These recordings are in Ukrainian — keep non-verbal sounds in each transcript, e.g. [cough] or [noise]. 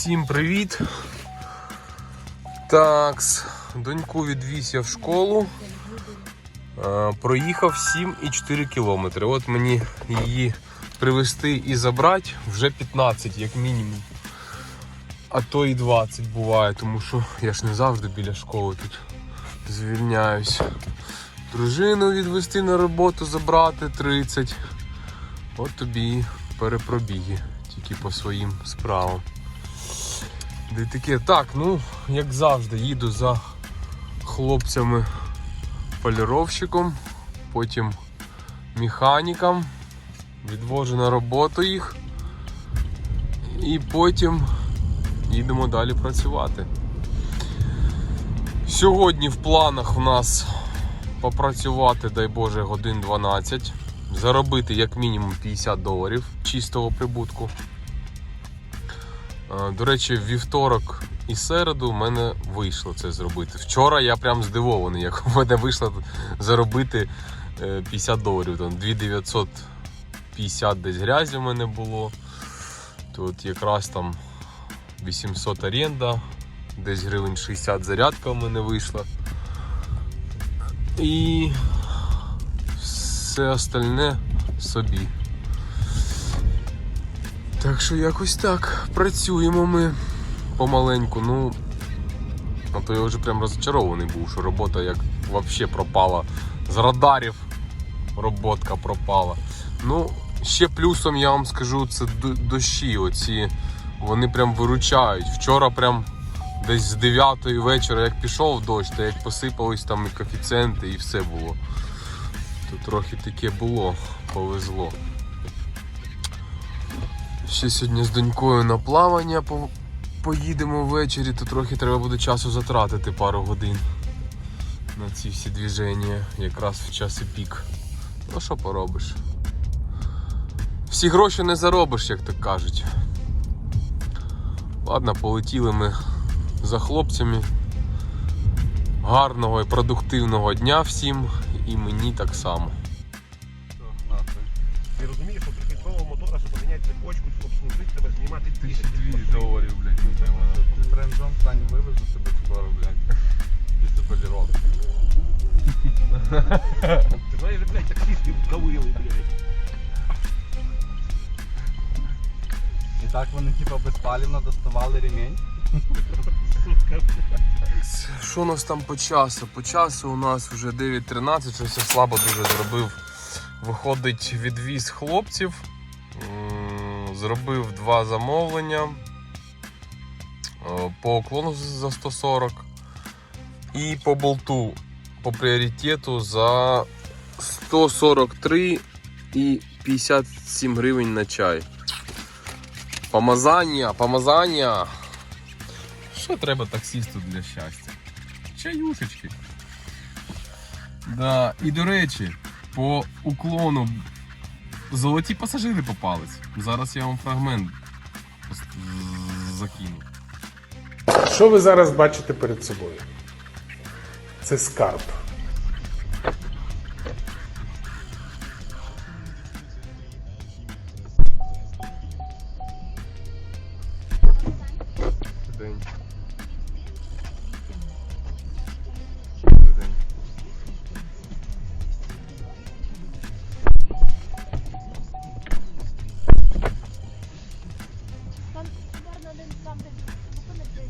Всім привіт. Такс, доньку відвіз я в школу. Е, Проїхав 7,4 кілометри. От мені її привезти і забрати вже 15, як мінімум. А то і 20 буває, тому що я ж не завжди біля школи тут звільняюсь. Дружину відвезти на роботу, забрати 30. От тобі перепробіги, тільки по своїм справам. Де таке, так, ну, як завжди, їду за хлопцями поліровщиком, потім механіком, відвожу на роботу їх і потім їдемо далі працювати. Сьогодні в планах у нас попрацювати, дай Боже, годин 12, заробити як мінімум 50 доларів чистого прибутку. Е, До речі, в вівторок і середу в мене вийшло це зробити. Вчора я прям здивований, як у мене вийшло заробити е, 50 доларів. Там 2950 десь грязі в мене було. Тут якраз там 800 оренда, десь гривень 60 зарядка в мене вийшла. І все остальне собі. Так що якось так. Працюємо ми помаленьку. Ну, а то я вже прям розчарований був, що робота як взагалі пропала. З радарів роботка пропала. Ну, ще плюсом я вам скажу, це дощі. Оці, вони прям виручають. Вчора прям десь з 9 вечора, як пішов дощ, то як посипались там і коефіцієнти, і все було. То трохи таке було, повезло. Ще сьогодні з донькою на плавання по- поїдемо ввечері, то трохи треба буде часу затратити пару годин на ці всі движення, якраз в час і пік. Ну що поробиш? Всі гроші не заробиш, як так кажуть. Ладно, полетіли ми за хлопцями. Гарного і продуктивного дня всім і мені так само. Ти розумієш, що прихідкового мотора, щоб поміняти цепочку, обслужити, треба знімати тисячі. доларів, блядь, Ти бренджом стань вивезу себе скоро, блядь. Після поліровки. Ти знаєш, блядь, таксисти вдавили, блядь. І так вони типа безпалівно доставали ремінь. Що у нас там по часу? По часу у нас вже 9.13, щось я слабо дуже зробив. Виходить відвіз хлопців. Зробив два замовлення Е, по уклону за 140 і по болту по пріоритету за 143 і 57 гривень на чай. Помазання, помазання. Що треба таксісту для щастя? Чаюшечки. Да. І до речі, по уклону золоті пасажири попались. Зараз я вам фрагмент закину. Що ви зараз бачите перед собою? Це скарб.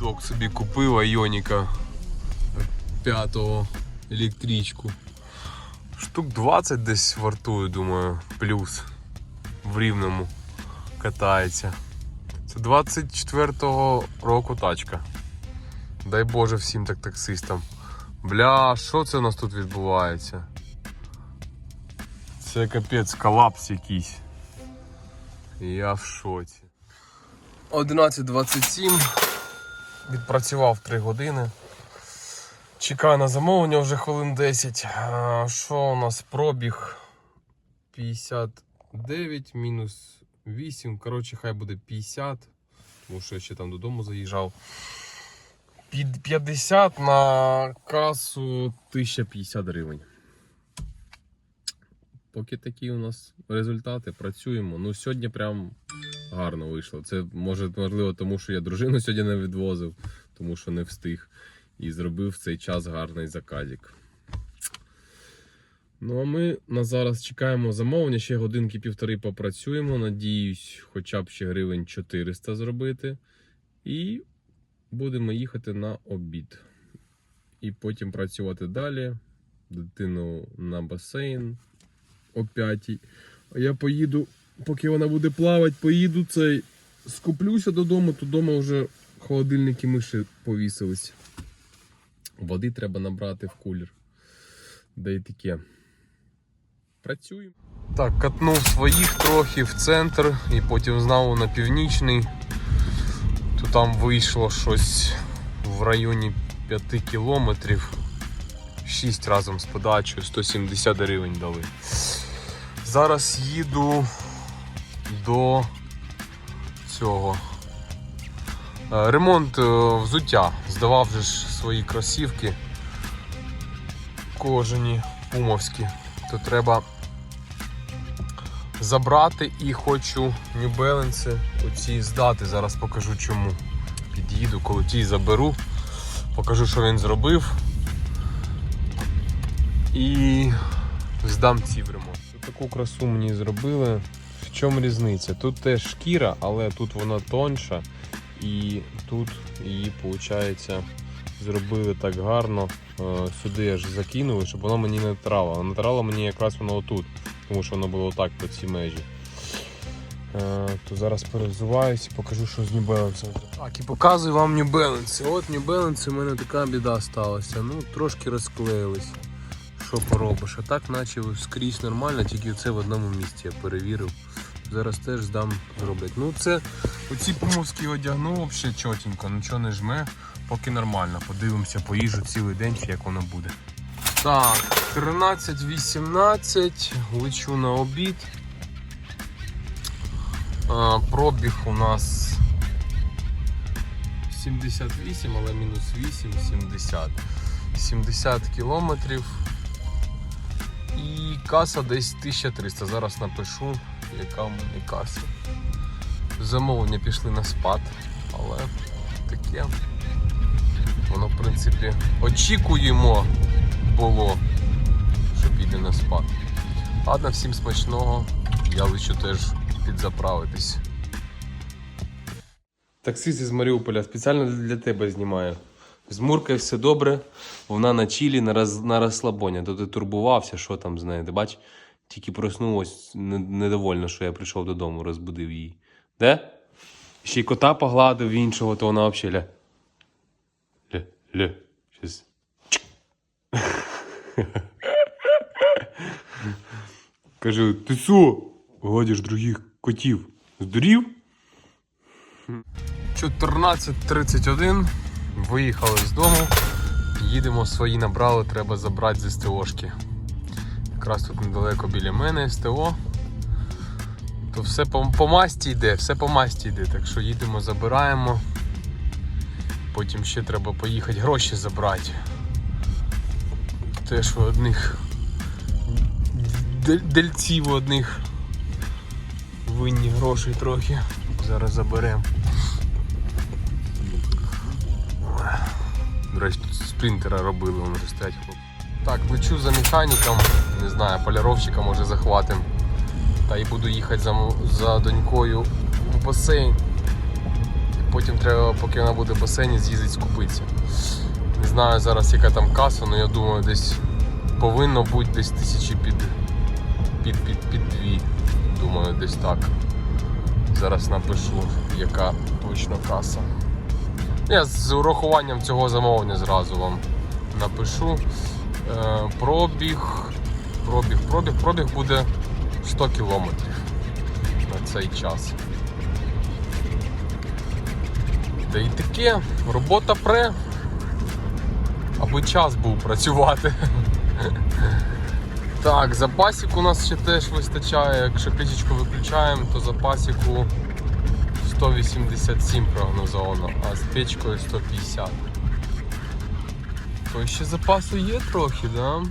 Док собі купив Айоніка п'ятого електричку. Штук 20 десь вартує, думаю, плюс в рівному катається. Це 24-го року тачка. Дай Боже всім так таксистам. Бля, що це у нас тут відбувається? Це капець колапс якийсь. Я в шоці. 11.27. Відпрацював 3 години. Чекаю на замовлення вже хвилин 10. А, Що у нас пробіг? 59 мінус 8. Коротше, хай буде 50. Тому що я ще там додому заїжджав. Під 50 на касу 1050 гривень. Поки такі у нас результати, працюємо. Ну, сьогодні прям гарно вийшло. Це може можливо, тому що я дружину сьогодні не відвозив, тому що не встиг. І зробив в цей час гарний заказик. Ну а ми на зараз чекаємо замовлення. Ще годинки півтори попрацюємо. Надіюсь, хоча б ще гривень 400 зробити. І будемо їхати на обід. І потім працювати далі. Дитину на басейн о 5. А я поїду, поки вона буде плавати, поїду цей. Скуплюся додому, то вдома вже холодильники миші повісились. Води треба набрати в кулер. Да й таке. Працюємо. Так, катнув своїх трохи в центр і потім знову на північний. То там вийшло щось в районі 5 кілометрів. 6 разом з подачею, 170 гривень дали. Зараз їду до цього. Е, Ремонт е, взуття. Здавав же ж свої кросівки кожені пумовські. То треба забрати і хочу New Balance оці здати. Зараз покажу чому. Під'їду, коли ті заберу, покажу, що він зробив. І здам ці в ремонт. Таку красу мені зробили. В чому різниця? Тут теж шкіра, але тут вона тонша. І тут її, виходить, зробили так гарно. Е, Сюди аж закинули, щоб воно мені не трало. Натирало мені якраз воно отут, тому що воно було отак по цій межі. Е, То зараз перевзуваюсь і покажу, що з New Balance. Так, і показую вам New Balance. От New Balance у мене така біда сталася. Ну, трошки розклеїлись. Що поробиш? А так наче скрізь нормально, тільки це в одному місці я перевірив. Зараз теж здам зроблять. Ну це оці пумовські одягну взагалі чотенько, нічого не жме, поки нормально. Подивимося, поїжджу цілий день, як воно буде. Так, 13-18, лечу на обід. А, пробіг у нас 78, але мінус 8, 70. 70 кілометрів. І каса десь 1300. Зараз напишу, яка в мене каса. Замовлення пішли на спад, але таке. Воно, в принципі, очікуємо було, що піде на спад. Ладно, всім смачного. Я лечу теж підзаправитись. Таксист із Маріуполя спеціально для тебе знімаю. З Муркою все добре, вона на чілі, на, роз, на розслабоні. То ти турбувався, що там з нею. Ти бач, тільки проснулась не- недовольна, що я прийшов додому, розбудив її. Де? Ще й кота погладив іншого, то вона взагалі ля. Ля, ля. Щас. [laughs] Кажу, ти що? Гладиш других котів. Здурів? 14.31. Виїхали з дому. Їдемо свої набрали, треба забрати з СТОшки. Якраз тут недалеко біля мене СТО. То все по, по масті йде, все по масті йде. Так що їдемо, забираємо. Потім ще треба поїхати гроші забрати. Теж у одних дельців одних винні грошей трохи. Зараз заберемо. До речі, тут спринтера робили, вони вже стоять хлопці. Так, лечу за механіком, не знаю, поліровщика може захватим. Та і буду їхати за, за донькою в басейн. Потім треба, поки вона буде в басейні, з'їздити скупитися. Не знаю зараз яка там каса, але я думаю, десь повинно бути десь тисячі під, під, під, під дві. Думаю, десь так. Зараз напишу, яка точно каса. Я з урахуванням цього замовлення зразу вам напишу. Е, пробіг, пробіг, пробіг, пробіг буде 100 кілометрів на цей час. Та й таке, робота пре, аби час був працювати. [laughs] Так, запасик у нас ще теж вистачає. Якщо кришечку виключаємо, то запасику 187 прогнозовано, а з печкою 150. То ще запасу є трохи, да?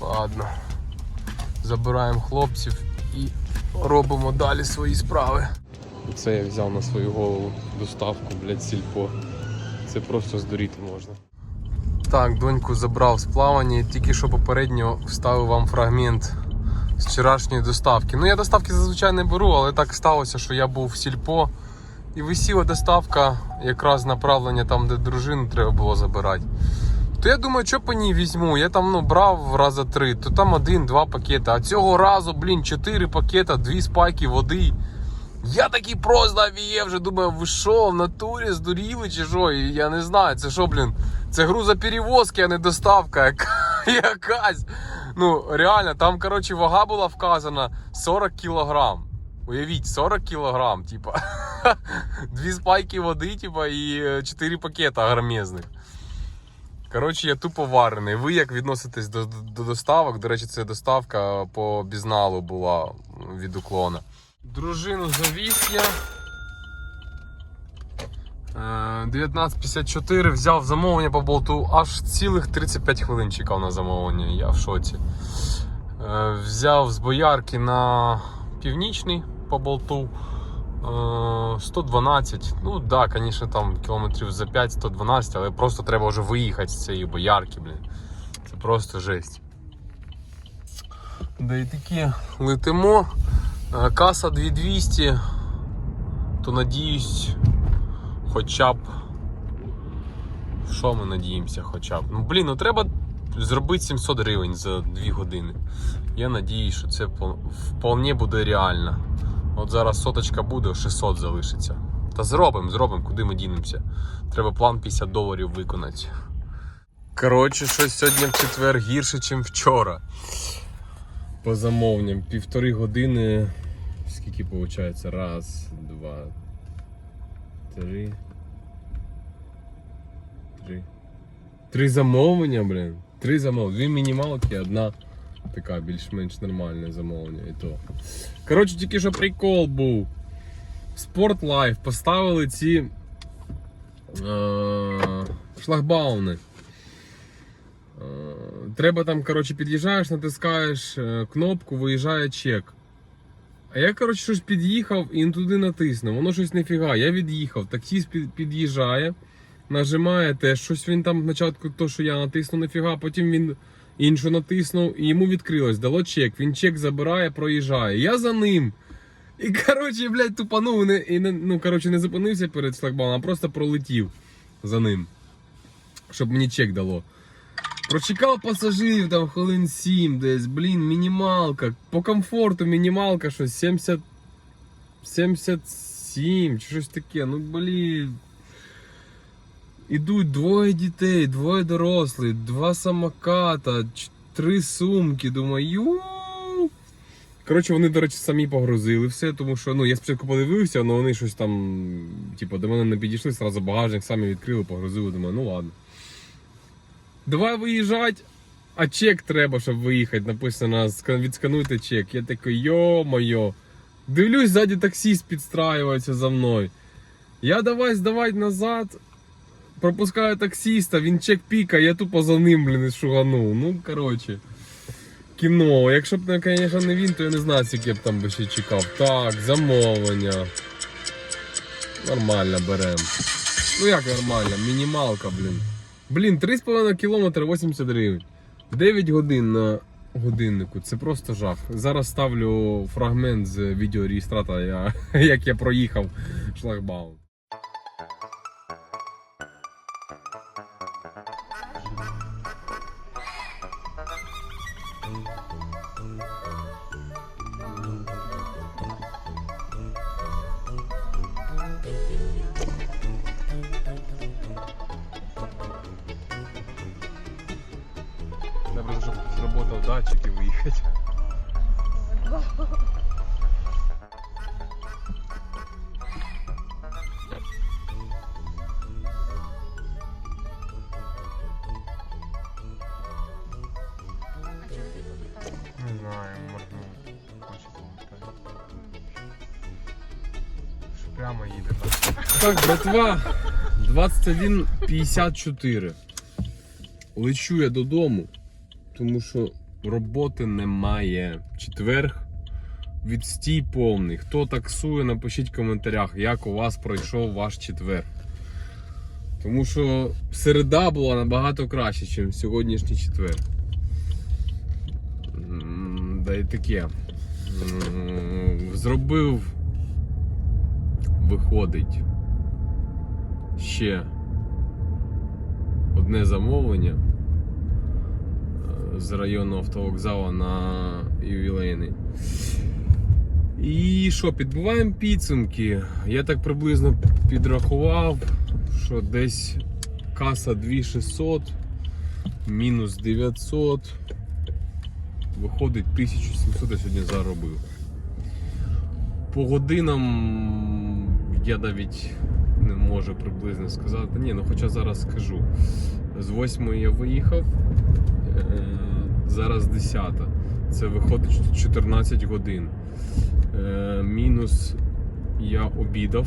Ладно. забираємо хлопців і робимо далі свої справи. Це я взяв на свою голову доставку, блядь, сільпо. Це просто здуріти можна. Так, доньку забрав з плавання, тільки що попередньо вставив вам фрагмент з вчорашньої доставки. Ну, я доставки зазвичай не беру, але так сталося, що я був в сільпо. І висіла доставка якраз направлення там, де дружину треба було забирати. То я думаю, що по ній візьму. Я там ну, брав раза три, то там один-два пакети. А цього разу, блін, чотири пакета, дві спайки води. Я такий просто авіє вже думаю, ви що, в натурі здуріли чи що? І я не знаю, це що, блін, це грузоперевозки, а не доставка [laughs] якась. Ну, реально, там, коротше, вага була вказана 40 кілограм. Уявіть, 40 кілограм, типа. [laughs] Дві спайки води, типа, і е, чотири пакета громезних. Коротше, я тупо варений. Ви як відноситесь до, до доставок? До речі, це доставка по бізналу була від уклона. Дружину завіз я. Е, 19.54 взяв замовлення по болту, аж цілих 35 хвилин чекав на замовлення, я в шоці. Е, Взяв з боярки на північний по болту. е, 112. Ну так, да, звісно, там кілометрів за 5 112, але просто треба вже виїхати з цієї боярки, блін. Це просто жесть. Да і такі летимо. Е, Каса 2200, то надіюсь, хоча б. Що ми надіємося хоча б? Ну блін, ну треба зробити 700 гривень за 2 години. Я надіюсь, що це вполне буде реально. От зараз соточка буде, 600 залишиться. Та зробимо, зробимо, куди ми дінемося. Треба план 50 доларів виконати. Коротше, щось сьогодні в четвер гірше, ніж вчора. По замовленням півтори години. Скільки виходить? Раз, два, три. Три. Три замовлення, блін. Три замовлення. Дві мінімалки, одна така більш-менш нормальне замовлення. І то. Коротше, тільки що прикол був. Спорт Лайф поставили ці е- шлагбауни. Е, Треба там, коротше, під'їжджаєш, натискаєш е, кнопку, виїжджає чек. А я, коротше, щось під'їхав і туди натиснув. Воно щось нефіга. Я від'їхав. Таксіст під- під'їжджає, нажимає теж щось він там спочатку, то, що я натиснув нефіга, потім він іншу натиснув і йому відкрилось, дало чек. Він чек забирає, проїжджає. Я за ним. І коротше, блядь, тупанув не, і не, ну, коротше, не зупинився перед шлагбаумом, а просто пролетів за ним. Щоб мені чек дало. Прочекав пасажирів там хвилин 7 десь, блін, мінімалка. По комфорту мінімалка щось 70. 77 чи щось таке. Ну блін. Ідуть двоє дітей, двоє дорослих, два самоката, три сумки. Думаю, ю. Коротше, вони, до речі, самі погрузили все, тому що ну, я спочатку подивився, але вони щось там, типу, до мене не підійшли, сразу багажник самі відкрили, погрузили. Думаю, ну ладно. Давай виїжджати, а чек треба, щоб виїхати. Написано, «Ска- відскануйте чек. Я такий, йо-моє. Дивлюсь, ззаді таксіст підстраюється за мною. Я давай здавати назад. Пропускаю таксіста, він чек піка, я тупо за ним, блін, шуганув. Ну, коротше. Кіно. Якщо б, звісно, не він, то я не знаю, скільки б там би ще чекав. Так, замовлення. Нормально берем. Ну як нормально, мінімалка, блін. Блін, 3,5 км 80 гривень. 9 годин на годиннику. Це просто жах. Зараз ставлю фрагмент з відеореєстратора, [laughs] як я проїхав шлагбаум. Виїхати. Не знаю, можна хоче Прямо їде. Так, братва, 21.54. Лечу я додому, тому що роботи немає. Четверг відстій повний. Хто таксує, напишіть в коментарях, як у вас пройшов ваш четвер. Тому що середа була набагато краще, ніж сьогоднішній четвер. Да і таке. Зробив, виходить ще одне замовлення з районного автовокзалу на ювілейний. І що, підбиваємо підсумки. Я так приблизно підрахував, що десь каса 2600, мінус 900. Виходить 1700 я сьогодні заробив. По годинам я навіть не можу приблизно сказати. Ні, ну хоча зараз скажу. З 8 я виїхав, е, зараз 10. Це виходить 14 годин. Е, Мінус я обідав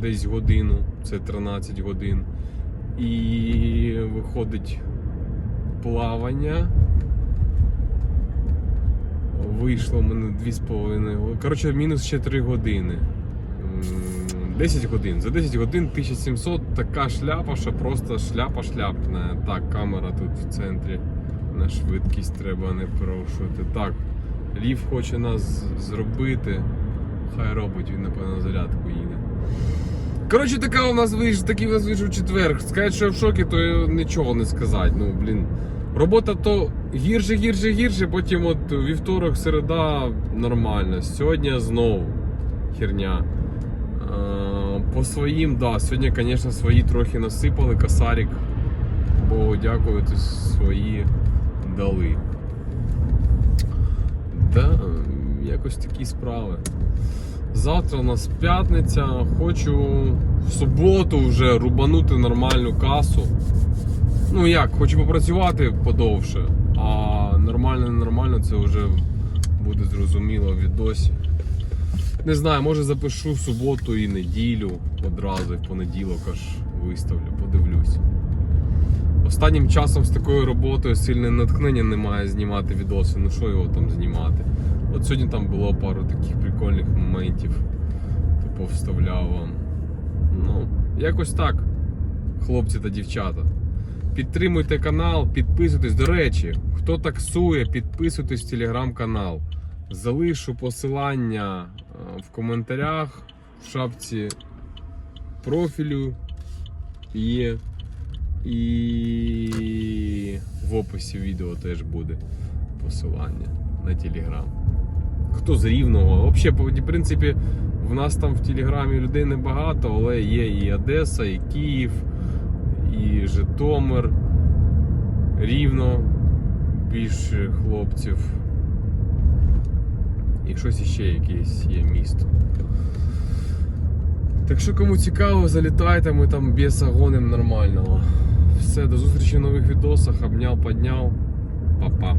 десь годину, це 13 годин. І виходить плавання. Вийшло в мене 2,5. Коротше, мінус ще 3 години. 10 годин. За 10 годин 1700 така шляпа, що просто шляпа шляпна. Так, камера тут в центрі. На швидкість треба не порушувати. Так, Лів хоче нас зробити. Хай робить, він, напевно, на зарядку їде. Коротше, така у нас вийшов, такий у нас вийшов четверг. Сказати, що я в шокі, то нічого не сказати. Ну, блін. Робота то гірше, гірше, гірше, потім от вівторок, середа нормально. Сьогодні знову херня. По своїм, да, сьогодні, звісно, свої трохи насипали, косарик. Богу дякую, свої дали. Да, якось такі справи. Завтра у нас п'ятниця. Хочу в суботу вже рубанути нормальну касу. Ну як, хочу попрацювати подовше, а нормально, ненормально це вже буде зрозуміло в відосі. Не знаю, може запишу суботу і неділю одразу, в понеділок аж виставлю, подивлюсь. Останнім часом з такою роботою сильне натхнення немає знімати відоси. Ну що його там знімати? От сьогодні там було пару таких прикольних моментів, то повставляв вам. Ну, якось так, хлопці та дівчата. Підтримуйте канал, підписуйтесь. До речі, хто таксує, підписуйтесь в телеграм-канал. Залишу посилання е, в коментарях, в шапці профілю є. І в описі відео теж буде посилання на телеграм. Хто з рівного? Взагалі, в принципі, в нас там в телеграмі людей небагато, але є і Одеса, і Київ, і Житомир, Рівно більше хлопців. І щось іще якесь є місто. Так що кому цікаво, залітайте, ми там біса гоним нормального. Все, до зустрічі в нових відосах. Обняв, подняв. Па-па.